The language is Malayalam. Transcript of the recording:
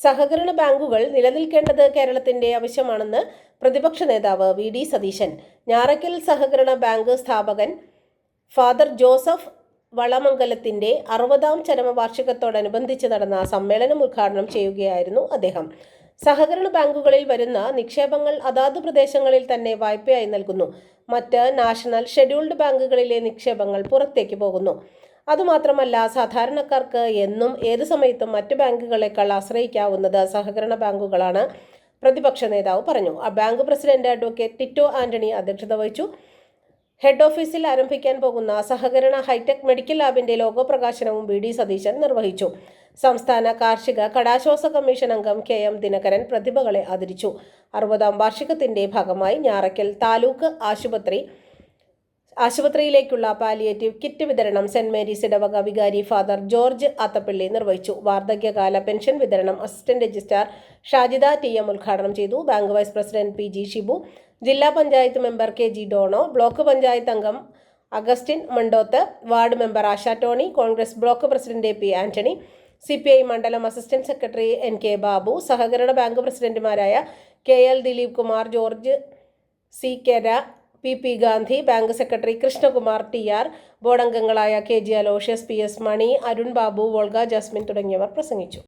സഹകരണ ബാങ്കുകൾ നിലനിൽക്കേണ്ടത് കേരളത്തിന്റെ ആവശ്യമാണെന്ന് പ്രതിപക്ഷ നേതാവ് വി ഡി സതീശൻ. ഞാറയ്ക്കൽ സഹകരണ ബാങ്ക് സ്ഥാപകൻ ഫാദർ ജോസഫ് വളമംഗലത്തിന്റെ അറുപതാം ചരമവാർഷികത്തോടനുബന്ധിച്ച് നടന്ന സമ്മേളനം ഉദ്ഘാടനം ചെയ്യുകയായിരുന്നു അദ്ദേഹം. സഹകരണ ബാങ്കുകളിൽ വരുന്ന നിക്ഷേപങ്ങൾ അതാത് പ്രദേശങ്ങളിൽ തന്നെ വായ്പയായി നൽകുന്നു. മറ്റ് നാഷണൽ ഷെഡ്യൂൾഡ് ബാങ്കുകളിലെ നിക്ഷേപങ്ങൾ പുറത്തേക്ക് പോകുന്നു. അതുമാത്രമല്ല സാധാരണക്കാർക്ക് എന്നും ഏത് സമയത്തും മറ്റ് ബാങ്കുകളെക്കാൾ ആശ്രയിക്കാവുന്നത് സഹകരണ ബാങ്കുകളാണ്. പ്രതിപക്ഷ നേതാവ് പറഞ്ഞു. ആ bank president advocate Tito Antony അധ്യക്ഷത വഹിച്ചു. ഹെഡ് ഓഫീസിൽ ആരംഭിക്കാൻ പോകുന്ന സഹകരണ ഹൈടെക് മെഡിക്കൽ ലാബിന്റെ ലോഗോ പ്രകാശനവും ബി ഡി സതീശൻ നിർവഹിച്ചു. സംസ്ഥാന കാർഷിക കടാശ്വാസ കമ്മീഷൻ അംഗം കെ എം ദിനകരൻ പ്രതിഭകളെ ആദരിച്ചു. അറുപതാം വാർഷികത്തിന്റെ ഭാഗമായി ഞാറയ്ക്കൽ താലൂക്ക് ആശുപത്രി ആശുപത്രിയിലേക്കുള്ള പാലിയേറ്റീവ് കിറ്റ് വിതരണം സെന്റ് മേരീസ് ഇടവക വികാരി ഫാദർ ജോർജ് ആത്തപ്പള്ളി നിർവഹിച്ചു. വാർദ്ധക്യകാല പെൻഷൻ വിതരണം assistant registrar Shajida T M ഉദ്ഘാടനം ചെയ്തു. Bank vice president P G Shibu ജില്ലാ panchayat member K G Dono block panchayat അംഗം Augustine Mandoth ward member Asha Tony Congress block president A P Antony C P I മണ്ഡലം assistant secretary N K Babu സഹകരണ ബാങ്ക് പ്രസിഡന്റുമാരായ K L Dileep Kumar George C കെര P P Gandhi bank secretary Krishnakumar T R board അംഗങ്ങളായ K G Aloysius P S Mani Arun Babu Volga Jasmine തുടങ്ങിയവർ പ്രസംഗിച്ചു.